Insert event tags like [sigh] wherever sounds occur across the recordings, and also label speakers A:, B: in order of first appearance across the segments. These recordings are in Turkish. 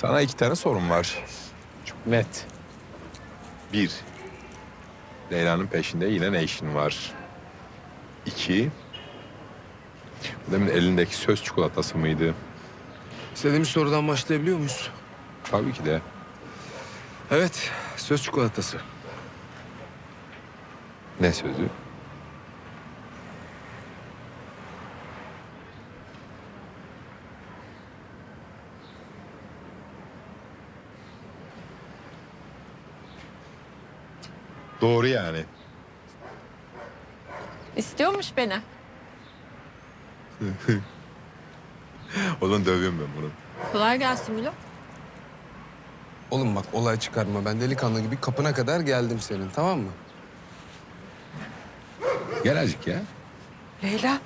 A: Sana iki tane sorum var. Çok net. Bir, Leyla'nın peşinde yine ne işin var? İki, demin elindeki söz çikolatası mıydı?
B: İstediğimiz sorudan başlayabiliyor muyuz?
A: Tabii ki de.
B: Evet, söz çikolatası.
A: Ne sözü? Doğru yani.
C: İstiyormuş beni. [laughs]
A: O zaman dövüyorum ben bunu.
C: Kolay gelsin Bilo.
B: Oğlum bak olay çıkarma. Ben delikanlı gibi kapına kadar geldim senin tamam mı?
A: Gel azıcık ya.
D: Leyla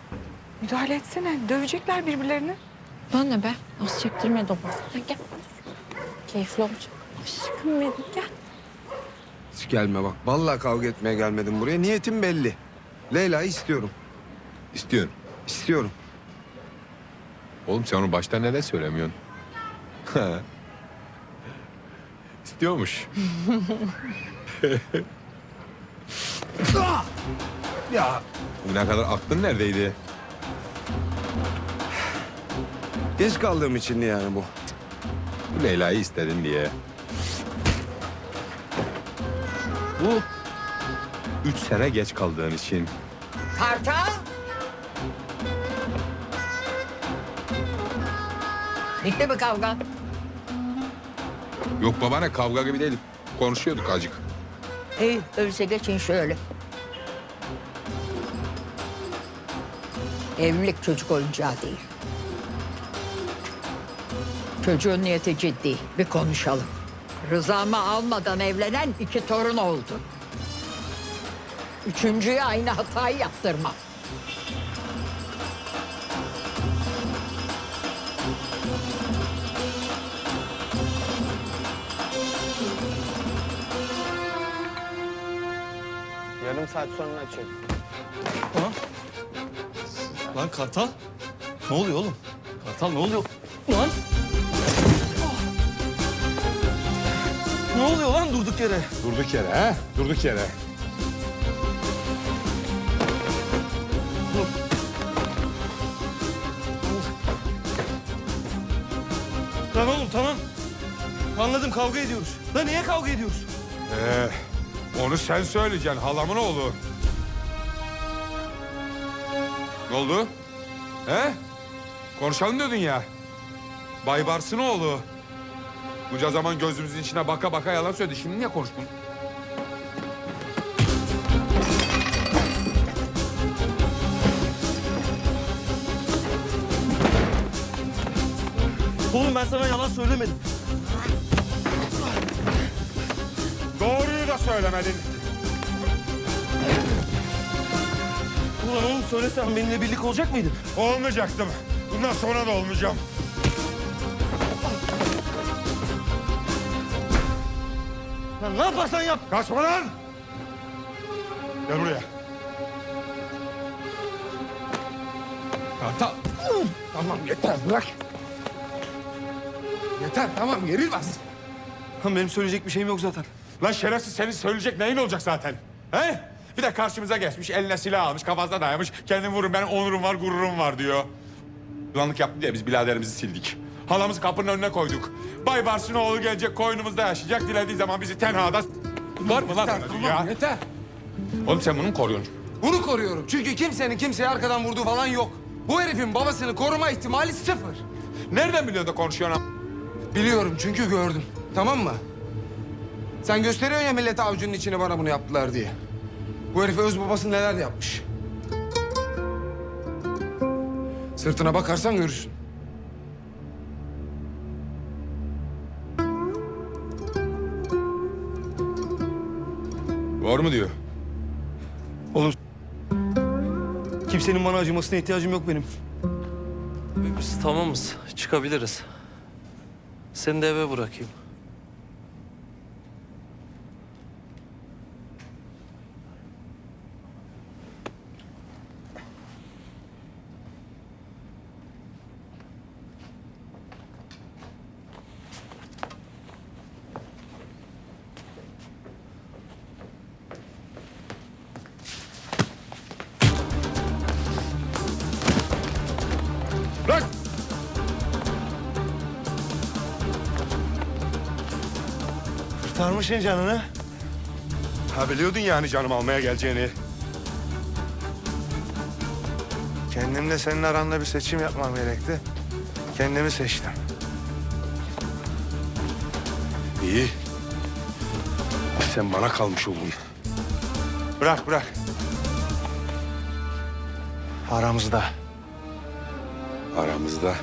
D: müdahale etsene. Dövecekler birbirlerini.
C: Bana ne be? Az çektirme dobu. Hadi gel. Keyifli olacak. Aşkım benim gel.
B: Hiç gelme bak. Vallahi kavga etmeye gelmedim buraya. Niyetim belli. Leyla'yı istiyorum.
A: İstiyorsun.
B: İstiyorum.
A: Oğlum sen onu baştan neden söylemiyorsun? [laughs] İstiyormuş. [laughs]
B: Ya
A: Bugüne kadar aklın neredeydi?
B: geç kaldığım için yani bu.
A: Bu Leyla'yı istedin diye. Bu üç sene geç kaldığın için.
E: Kartal. Bitti mi kavga?
A: Yok baba ne kavga gibi değil. Konuşuyorduk acık.
E: İyi, öyleyse geçin şöyle. Evlilik çocuk oyuncağı değil. Çocuğun niyeti ciddi. Bir konuşalım. Rızamı almadan evlenen iki torun oldu. Üçüncüye aynı hatayı yaptırmam.
F: Yarım saat sonra açıyorum.
G: Lan Kartal. Ne oluyor oğlum? Kartal ne oluyor? Yere?
A: Durduk yere ha? Durduk yere.
G: Lan oğlum tamam. Anladım kavga ediyoruz. Lan niye kavga ediyoruz?
A: Ee, onu sen söyleyeceksin halamın oğlu. Ne oldu? He? Konuşalım diyordun ya. Baybars'ın oğlu. Bunca zaman gözümüzün içine baka baka yalan söyledi. Şimdi niye konuştun?
G: Oğlum ben sana yalan söylemedim.
A: Doğruyu da söylemedin.
G: Ulan oğlum söylesen benimle birlik olacak mıydın?
A: Olmayacaktım. Bundan sonra da olmayacağım.
G: Lan ne yaparsan yap.
A: Kaçma lan! Gel buraya.
B: Kartal. tamam yeter bırak. Yeter tamam geril bas.
G: Lan benim söyleyecek bir şeyim yok zaten.
A: Lan şerefsiz senin söyleyecek neyin olacak zaten? He? Bir de karşımıza geçmiş, eline silah almış, kafasına dayamış. Kendini vurun, benim onurum var, gururum var diyor. Yılanlık yaptı diye biz biraderimizi sildik. Halamızı kapının önüne koyduk. Bay Barsın oğlu gelecek, koynumuzda yaşayacak. Dilediği zaman bizi tenhada... Var mı lan
B: Yeter
A: öyle
B: tamam
A: dünya?
B: yeter.
A: Oğlum sen bunu mu koruyorsun?
B: Bunu koruyorum. Çünkü kimsenin kimseye arkadan vurduğu falan yok. Bu herifin babasını koruma ihtimali sıfır.
A: Nereden biliyorsun da konuşuyorsun?
B: Biliyorum çünkü gördüm. Tamam mı? Sen gösteriyorsun ya millete avucunun içine bana bunu yaptılar diye. Bu herif öz babası neler yapmış. Sırtına bakarsan görürsün.
A: Doğru mu diyor?
G: Oğlum kimsenin bana acımasına ihtiyacım yok benim.
H: Biz tamamız. Çıkabiliriz. Seni de eve bırakayım.
A: Bırak!
G: Kurtarmışsın canını.
A: Ha biliyordun yani canım almaya geleceğini.
G: Kendimle senin aranda bir seçim yapmam gerekti. Kendimi seçtim.
A: İyi. Sen bana kalmış oldun.
G: Bırak bırak. Aramızda.
A: Aramızda.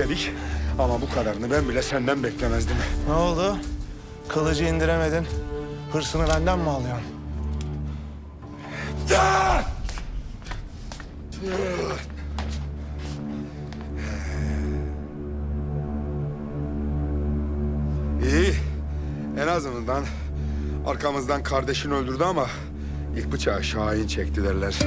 A: Dedik. Ama bu kadarını ben bile senden beklemezdim.
G: Ne oldu? Kılıcı indiremedin. Hırsını benden mi alıyorsun?
A: İyi. En azından arkamızdan kardeşini öldürdü ama ilk bıçağı Şahin çekti derler.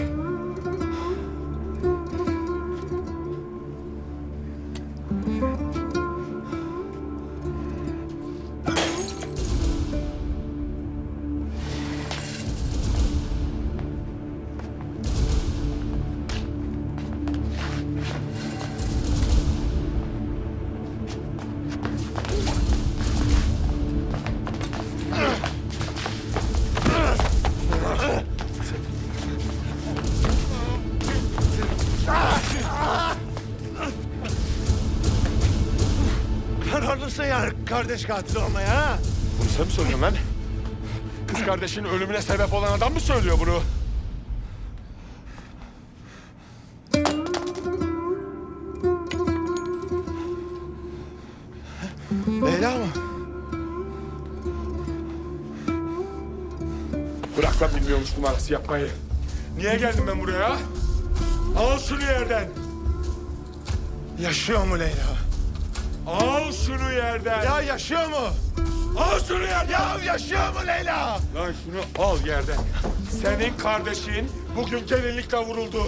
G: Kardeş katili olmaya ha?
A: Bunu sen mi söylüyorsun lan? Kız kardeşinin ölümüne sebep olan adam mı söylüyor bunu?
G: Leyla mı?
A: Bırak lan bilmiyormuş numarası yapmayı. Niye geldim ben buraya? Al şunu yerden.
G: Yaşıyor mu Leyla?
A: Al şunu yerden.
G: Ya yaşıyor mu?
A: al şunu yerden.
G: Ya yaşıyor mu Leyla?
A: Lan şunu al yerden. Senin kardeşin bugün gelinlikle vuruldu.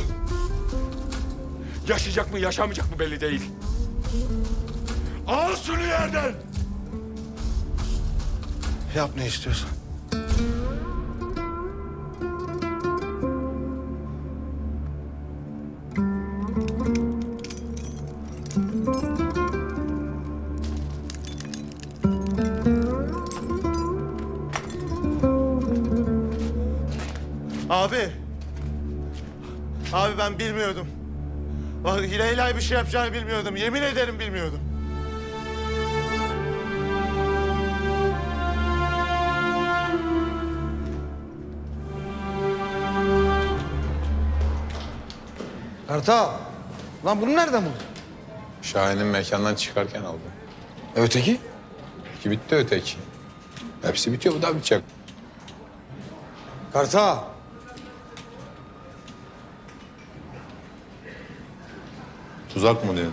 A: Yaşayacak mı yaşamayacak mı belli değil. Al şunu yerden.
G: Yap ne istiyorsan. Ben bilmiyordum. Bak Leyla'ya bir şey yapacağını bilmiyordum. Yemin ederim bilmiyordum.
B: Kartal. Lan bunu nereden buldun?
I: Şahin'in mekandan çıkarken aldı.
B: E, öteki?
I: Peki bitti öteki. Hepsi bitiyor bu da bitecek.
B: Kartal.
I: Tuzak mı diyor?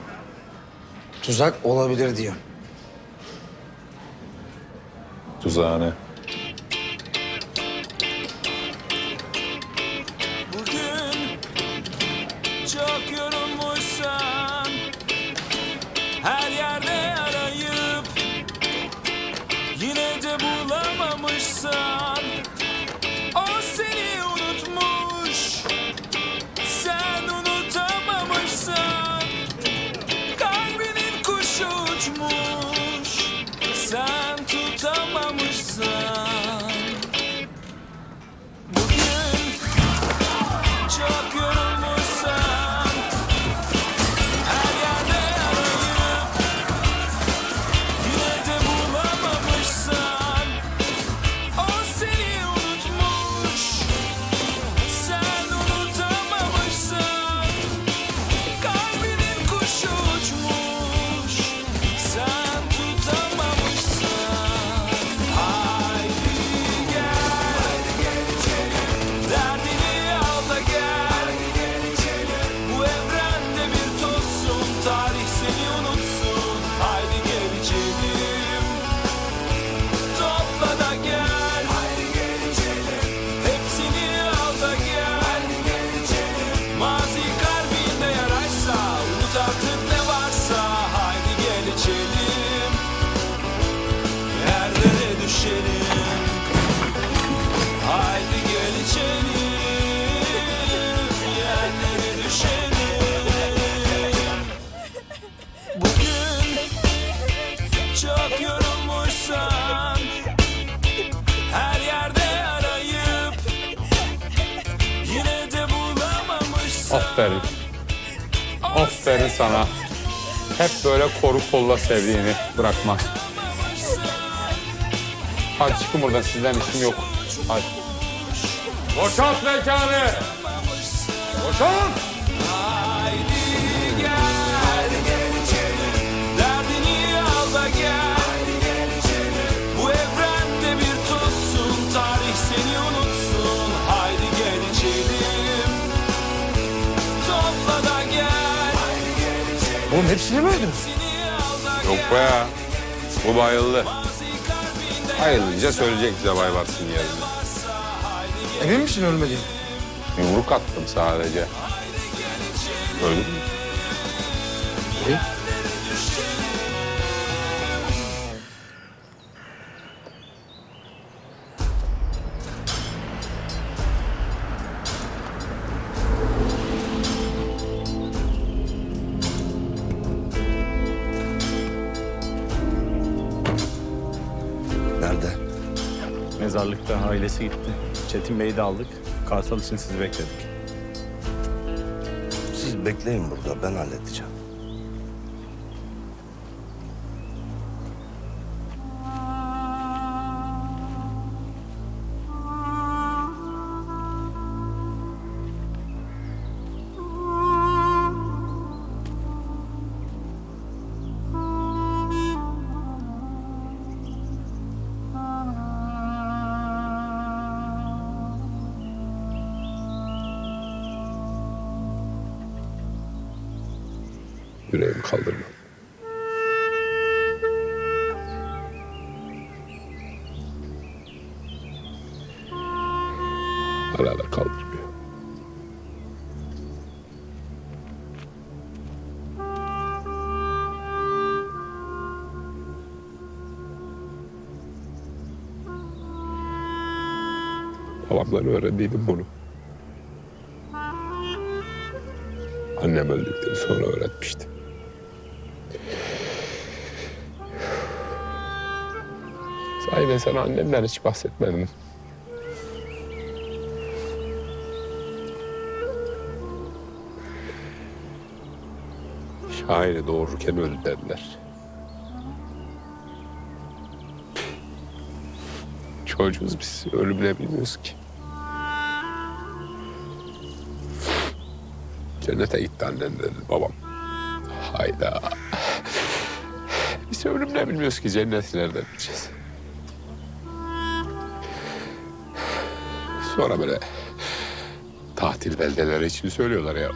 B: Tuzak olabilir diyor.
J: Tuzağı ne? Her yerde
I: Aferin. Aferin sana. Hep böyle koru kolla sevdiğini bırakmaz. Hadi çıkın buradan sizden işim yok. Hadi. Boşalt mekanı. Boşalt.
B: Oğlum hepsini mi öldün?
I: Yok be ya. Bu bayıldı. Ayılınca söyleyecek bize bay varsın yerine.
B: Emin misin ölmediğin?
I: Yumruk attım sadece. Öldü mü?
K: Nerede?
L: Mezarlıkta ailesi gitti. Çetin Bey'i de aldık. Kartal için sizi bekledik.
K: Siz bekleyin burada ben halledeceğim.
I: Da kaldırmıyor. Babamdan öğrendiydim bunu. Annem öldükten sonra öğretmişti. Sahiden sana annemden hiç bahsetmedim. Şahin'i doğururken öldü dediler. Çocuğuz biz, ölümle bilmiyoruz ki. Cennete gitti annen dedi babam. Hayda. Biz ölümle bilmiyoruz ki cenneti nereden bileceğiz. Sonra böyle tatil beldeleri için söylüyorlar ya.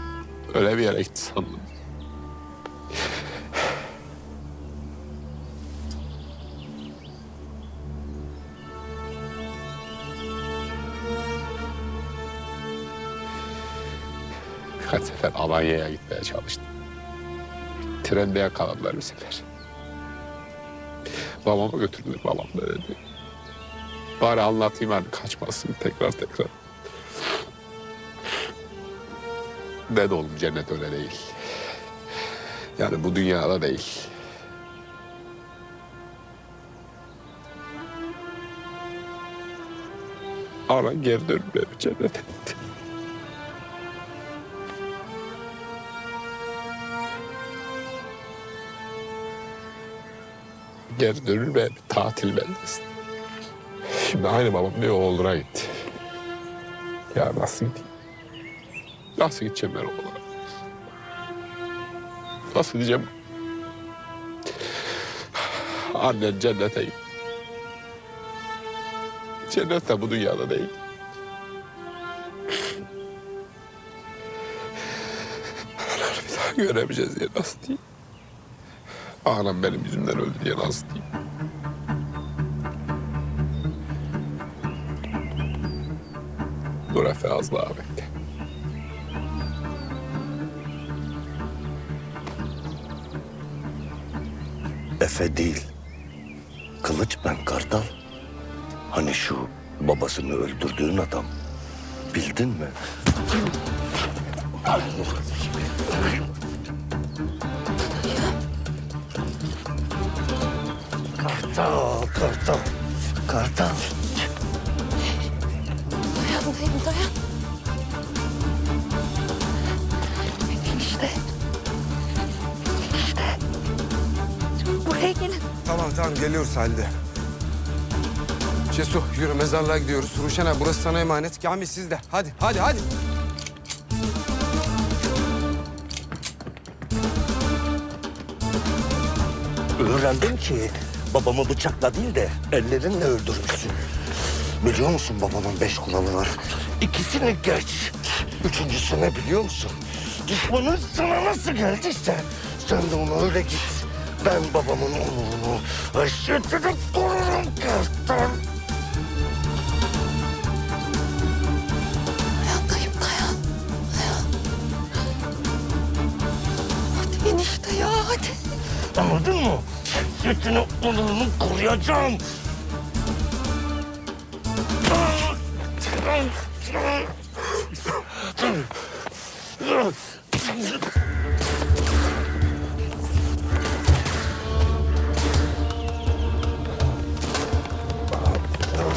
I: Öyle bir yere gitti sandım. Birkaç sefer Alanya'ya gitmeye çalıştım. Trende yakaladılar bir sefer. Babama götürdüler babam da dedi. Bari anlatayım hani kaçmasın tekrar tekrar. Dedi oğlum cennet öyle değil. Yani bu dünyada değil. Anan geri dönüp beni cennet Geri dönür ve tatil beldesine. Şimdi aynı babam diyor oğluna gitti. Ya nasıl gideyim? Nasıl gideceğim ben oğluna? Nasıl diyeceğim? Annen cennete gitti. Cennet de bu dünyada değil. Ananı bir daha göremeyeceğiz diye nasıl diyeyim? Anam benim yüzümden öldü diye diyeyim? Dur Efe az daha.
K: Efe değil. Kılıç ben Kartal. Hani şu babasını öldürdüğün adam. Bildin mi? Kartal, Kartal, Kartal.
C: Dayan dayım dayan. Enişte. Enişte. Buraya gelin.
B: Tamam tamam geliyoruz halde. Cesu yürü mezarlığa gidiyoruz. Ruşen abi burası sana emanet. Kamil siz de. Hadi hadi hadi.
K: Öğrendim ki babamı bıçakla değil de ellerinle öldürmüşsün. Biliyor musun babamın beş kuralı var. İkisini geç. Üçüncüsü ne biliyor musun? Düşmanın sana nasıl geldiyse sen de ona öyle git. Ben babamın onurunu, haşyetini korurum Kartal.
C: Dayan dayım dayan. Dayan. Hadi enişte ya hadi.
K: Anladın mı? Haşyetini, onurunu koruyacağım.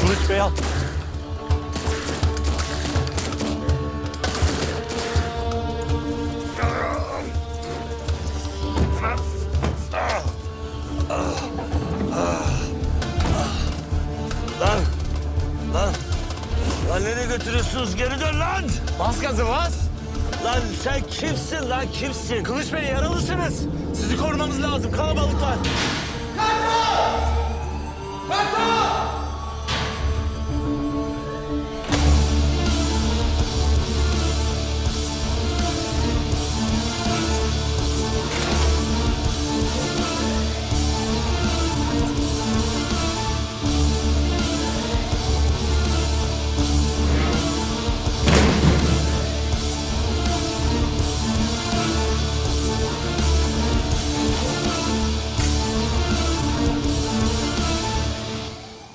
G: Kılıç Bey.
K: Nereye götürüyorsunuz? Geri dön lan!
G: Bas gazı bas.
K: Lan sen kimsin lan kimsin?
G: Kılıç Bey yaralısınız. Sizi korumamız lazım. Kalabalık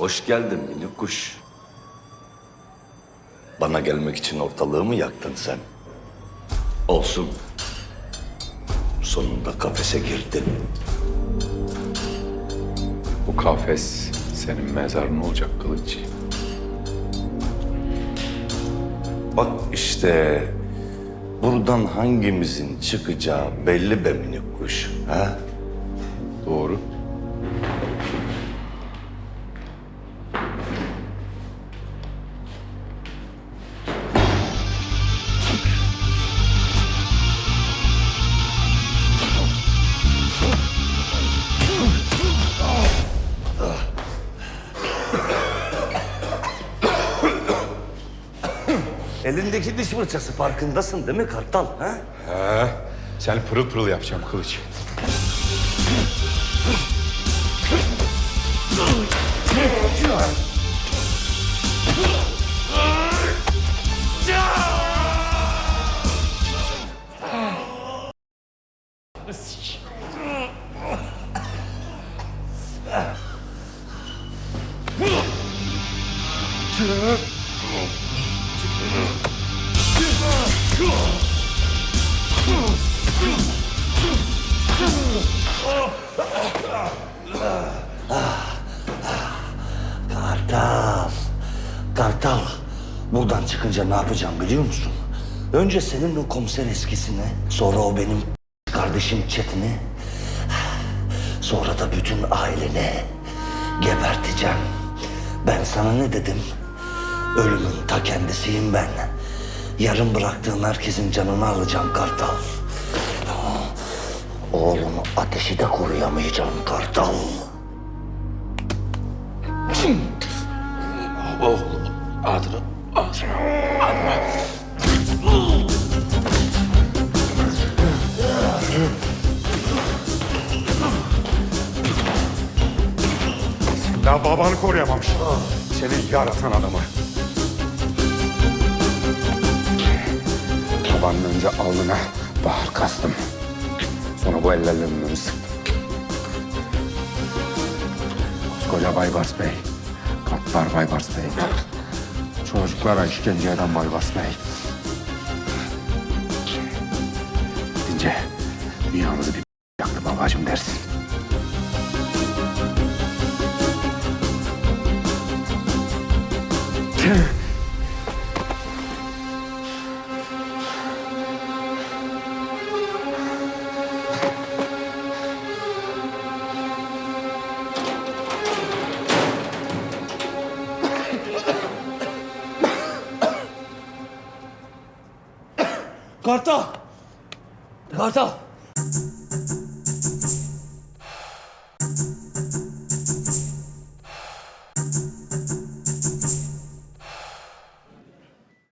K: Hoş geldin minik kuş. Bana gelmek için ortalığı mı yaktın sen? Olsun. Sonunda kafese girdin.
I: Bu kafes senin mezarın olacak kılıç.
K: Bak işte buradan hangimizin çıkacağı belli be minik kuş. Ha?
I: Doğru.
K: Elindeki diş fırçası farkındasın değil mi Kartal? Ha?
A: He. Sen pırıl pırıl yapacağım kılıç.
K: Tüh! Çıkınca ne yapacağım biliyor musun? Önce senin o komiser eskisini, sonra o benim kardeşim Çetin'i, sonra da bütün aileni geberteceğim. Ben sana ne dedim? Ölümün ta kendisiyim ben. Yarın bıraktığım herkesin canını alacağım Kartal. Oğlumu ateşi de koruyamayacağım Kartal. Oğlum alma.
A: Daha babanı koruyamamış. Seni yaratan adamı.
M: Babanın önce alnına bahar kastım. Sonra bu ellerle önünü sıktım. Koskoca Baybars Bey. Katlar Baybars Bey. Çocuklara işkence eden Baybars Bey. Gidince dünyamızı bir [laughs] yaktı babacım dersin.
F: Kartal!